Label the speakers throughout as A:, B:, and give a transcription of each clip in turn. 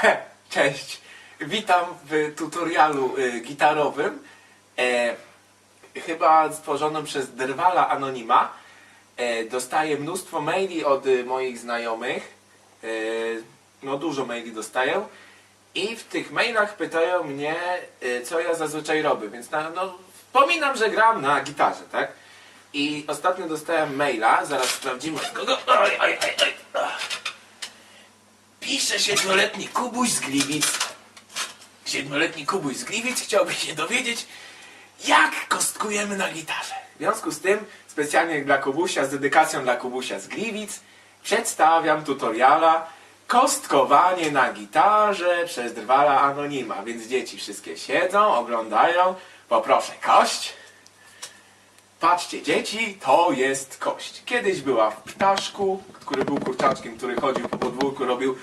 A: Cześć. Witam w tutorialu y, gitarowym. E, chyba stworzonym przez Drwala Anonima. E, dostaję mnóstwo maili od y, moich znajomych. E, no dużo maili dostaję. I w tych mailach pytają mnie, y, co ja zazwyczaj robię. Więc na, no, wspominam, że gram na gitarze, tak? I ostatnio dostałem maila, zaraz sprawdzimy kogo. Oj, oj, oj, oj. Pisze siedmioletni Kubuś z Gliwic. Siedmioletni Kubuś z Gliwic chciałby się dowiedzieć, jak kostkujemy na gitarze. W związku z tym, specjalnie dla Kubusia, z dedykacją dla Kubusia z Gliwic, przedstawiam tutoriala kostkowanie na gitarze przez Drwala Anonima. Więc dzieci wszystkie siedzą, oglądają. Poproszę kość. Patrzcie, dzieci, to jest kość. Kiedyś była w ptaszku, który był kurczaczkiem, który chodził po podwórku, robił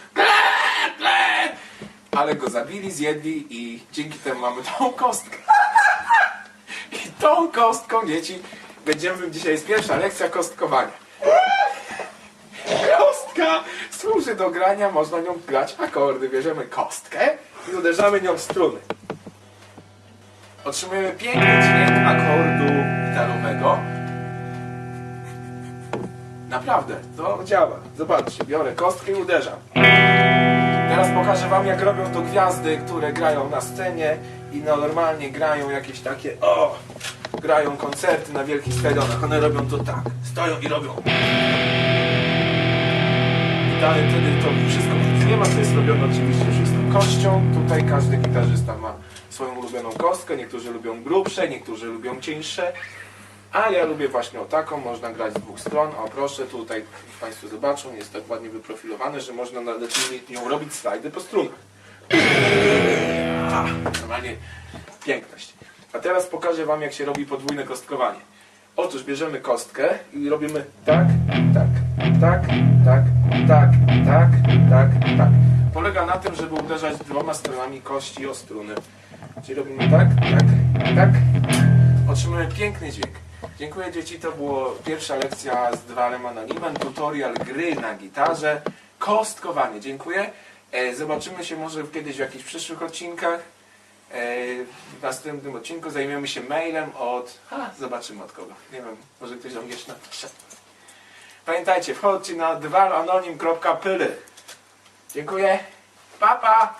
A: ale go zabili, zjedli i dzięki temu mamy tą kostkę. I tą kostką, dzieci, będziemy, dzisiaj jest pierwsza lekcja kostkowania. Kostka służy do grania, można nią grać akordy. Bierzemy kostkę i uderzamy nią w struny. Otrzymujemy piękny dźwięk akordu Naprawdę, to działa. Zobaczcie, biorę kostkę i uderzam. Teraz pokażę wam jak robią to gwiazdy, które grają na scenie i no, normalnie grają jakieś takie o, grają koncerty na wielkich stadionach. One robią to tak. Stoją i robią. I dalej wtedy to wszystko nie ma, to jest robione oczywiście wszystko kością. Tutaj każdy gitarzysta ma swoją ulubioną kostkę. Niektórzy lubią grubsze, niektórzy lubią cieńsze. A ja lubię właśnie o taką, można grać z dwóch stron. O proszę, tutaj Państwo zobaczą, jest tak ładnie wyprofilowane, że można nawet nią robić slajdy po strunach. A, Normalnie piękność. A teraz pokażę Wam, jak się robi podwójne kostkowanie. Otóż bierzemy kostkę i robimy tak, tak, tak, tak, tak, tak, tak, tak. Polega na tym, żeby uderzać dwoma stronami kości o struny. Czyli robimy tak, tak, tak. Otrzymujemy piękny dźwięk. Dziękuję dzieci, to była pierwsza lekcja z Drwalem Anonimem, tutorial gry na gitarze, kostkowanie. Dziękuję. E, Zobaczymy się może kiedyś w jakichś przyszłych odcinkach. E, W następnym odcinku zajmiemy się mailem od... Ha, zobaczymy od kogo. Nie wiem, może ktoś do mnie jeszcze napisze. Pamiętajcie, wchodźcie na drwalanonim.pl Dziękuję. Pa, pa!